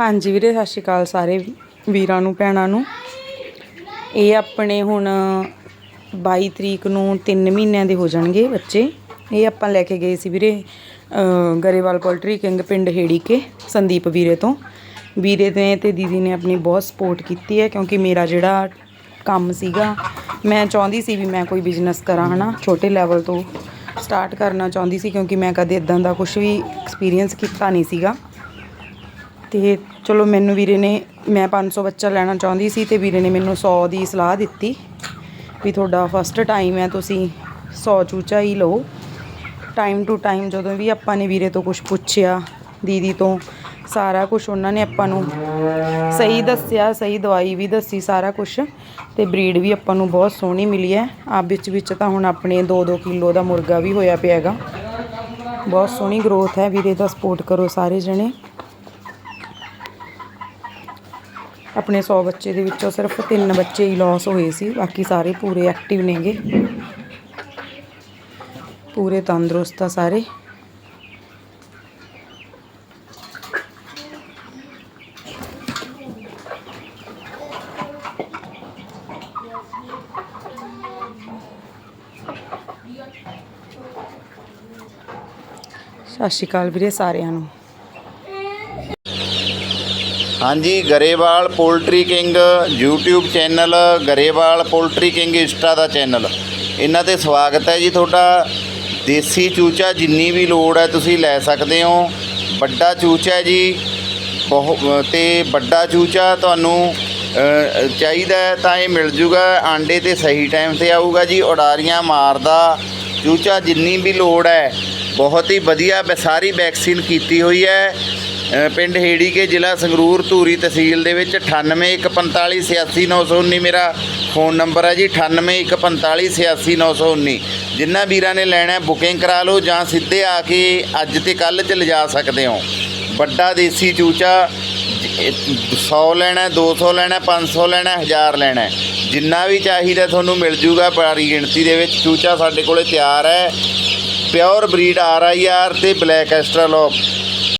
ਹਾਂਜੀ ਵੀਰੇ, ਸਤਿ ਸ਼੍ਰੀ ਅਕਾਲ ਸਾਰੇ ਵੀਰਾਂ ਨੂੰ, ਭੈਣਾਂ ਨੂੰ। ਇਹ ਆਪਣੇ ਹੁਣ 22 ਤਰੀਕ ਨੂੰ 3 ਮਹੀਨਿਆਂ ਦੇ ਹੋ ਜਾਣਗੇ ਬੱਚੇ। ਇਹ ਆਪਾਂ ਲੈ ਕੇ ਗਏ ਸੀ ਵੀਰੇ ਗਰੇਵਾਲ ਪੋਲਟਰੀ ਕਿੰਗ ਪਿੰਡ ਹੇੜੀ ਕੇ ਸੰਦੀਪ ਵੀਰੇ ਤੋਂ। ਵੀਰੇ ਨੇ ਤੇ ਦੀਦੀ ਨੇ ਆਪਣੀ ਬਹੁਤ ਸਪੋਰਟ ਕੀਤੀ ਹੈ, ਕਿਉਂਕਿ ਮੇਰਾ ਜਿਹੜਾ ਕੰਮ ਸੀਗਾ, ਮੈਂ ਚਾਹੁੰਦੀ ਸੀ ਵੀ ਮੈਂ ਕੋਈ ਬਿਜ਼ਨਸ ਕਰਾਂ, ਹਨਾ। ਛੋਟੇ ਲੈਵਲ ਤੋਂ ਸਟਾਰਟ ਕਰਨਾ ਚਾਹੁੰਦੀ ਸੀ, ਕਿਉਂਕਿ ਮੈਂ ਕਦੇ ਇਦਾਂ ਦਾ ਕੁਝ ਵੀ ਐਕਸਪੀਰੀਅੰਸ ਕੀਤਾ ਨਹੀਂ ਸੀਗਾ। ਤੇ ਚਲੋ ਮੈਨੂੰ ਵੀਰੇ ਨੇ, ਮੈਂ 500 ਬੱਚਾ ਲੈਣਾ ਚਾਹੁੰਦੀ ਸੀ ਤੇ ਵੀਰੇ ਨੇ ਮੈਨੂੰ 100 ਦੀ ਸਲਾਹ ਦਿੱਤੀ ਵੀ ਤੁਹਾਡਾ ਫਸਟ ਟਾਈਮ ਹੈ, ਤੁਸੀਂ 100 ਚੂਚਾ ਹੀ ਲਓ। ਟਾਈਮ ਟੂ ਟਾਈਮ ਜਦੋਂ ਵੀ ਆਪਾਂ ਨੇ ਵੀਰੇ ਤੋਂ ਕੁਝ ਪੁੱਛਿਆ, ਦੀਦੀ ਤੋਂ ਸਾਰਾ ਕੁਝ ਉਹਨਾਂ ਨੇ ਆਪਾਂ ਨੂੰ ਸਹੀ ਦੱਸਿਆ, ਸਹੀ ਦਵਾਈ ਵੀ ਦੱਸੀ ਸਾਰਾ ਕੁਝ ਤੇ ਬਰੀਡ ਵੀ ਆਪਾਂ ਨੂੰ ਬਹੁਤ ਸੋਹਣੀ ਮਿਲੀ ਹੈ। ਆ ਵਿੱਚ ਵਿੱਚ ਤਾਂ ਹੁਣ ਆਪਣੇ 2-2 ਕਿਲੋ ਦਾ ਮੁਰਗਾ ਵੀ ਹੋਇਆ ਪਿਆ ਹੈਗਾ। ਬਹੁਤ ਸੋਹਣੀ ਗਰੋਥ ਹੈ ਵੀਰੇ ਦਾ ਸਪੋਰਟ ਕਰੋ ਸਾਰੇ ਜਣੇ। ਆਪਣੇ 100 ਬੱਚੇ ਦੇ ਵਿੱਚੋਂ ਸਿਰਫ 3 ਬੱਚੇ ਹੀ ਲਾਸ ਹੋਏ ਸੀ, ਬਾਕੀ ਸਾਰੇ ਪੂਰੇ ਐਕਟਿਵ ਨੇਗੇ। ਪੂਰੇ ਤੰਦਰੁਸਤ ਆ ਸਾਰੇ। ਸਤਿ ਸ਼੍ਰੀ ਅਕਾਲ ਵੀਰੇ ਸਾਰਿਆਂ ਨੂੰ। ਹਾਂਜੀ, Grewal poultry king YouTube channel, Grewal poultry king Insta ਦਾ ਚੈਨਲ। ਇਹਨਾਂ ਤੇ ਸਵਾਗਤ ਹੈ ਜੀ ਤੁਹਾਡਾ। ਦੇਸੀ ਚੂਚਾ ਜਿੰਨੀ ਵੀ ਲੋੜ ਹੈ ਤੁਸੀਂ ਲੈ ਸਕਦੇ ਹੋ। ਵੱਡਾ ਚੂਚਾ ਹੈ ਜੀ। ਬਹੁਤ ਤੇ ਵੱਡਾ ਚੂਚਾ ਤੁਹਾਨੂੰ ਚਾਹੀਦਾ ਤਾਂ ਇਹ ਮਿਲ ਜੂਗਾ। ਆਂਡੇ ਤੇ ਸਹੀ ਟਾਈਮ ਤੇ ਆਊਗਾ ਜੀ। ਉਡਾਰੀਆਂ ਮਾਰਦਾ। ਚੂਚਾ ਜਿੰਨੀ ਵੀ ਲੋੜ ਹੈ, ਬਹੁਤ ਹੀ ਵਧੀਆ ਵੈ- ਸਾਰੀ ਵੈਕਸੀਨ ਕੀਤੀ ਹੋਈ ਹੈ। ਪਿੰਡ ਹੇੜੀ ਕੇ ਜ਼ਿਲ੍ਹਾ ਸੰਗਰੂਰ ਧੂਰੀ ਤਹਿਸੀਲ ਦੇ ਵਿੱਚ 9815486919 ਮੇਰਾ ਫੋਨ ਨੰਬਰ ਹੈ ਜੀ 9815486919 ਜਿਨ੍ਹਾਂ ਵੀਰਾਂ ਨੇ ਲੈਣਾ ਬੁਕਿੰਗ ਕਰਾ ਲਓ ਜਾਂ ਸਿੱਧੇ ਆ ਕੇ ਅੱਜ ਤੇ ਕੱਲ ਚ ਲਿਜਾ ਸਕਦੇ ਹੋ। ਵੱਡਾ ਦੇਸੀ ਚੂਚਾ 100 ਲੈਣਾ ਹੈ, 200 ਲੈਣਾ ਹੈ, 500 ਲੈਣਾ ਹੈ, 1000 ਲੈਣਾ ਜਿੰਨਾ ਵੀ ਚਾਹੀਦਾ ਤੁਹਾਨੂੰ ਮਿਲ ਜੂਗਾ ਭਾਰੀ ਗਿਣਤੀ ਦੇ ਵਿੱਚ। ਚੂਚਾ ਸਾਡੇ ਕੋਲੇ ਤਿਆਰ ਹੈ। Pure breed R I R ਤੇ ਬਲੈਕ ਐਸਟਰਾਲੋਪ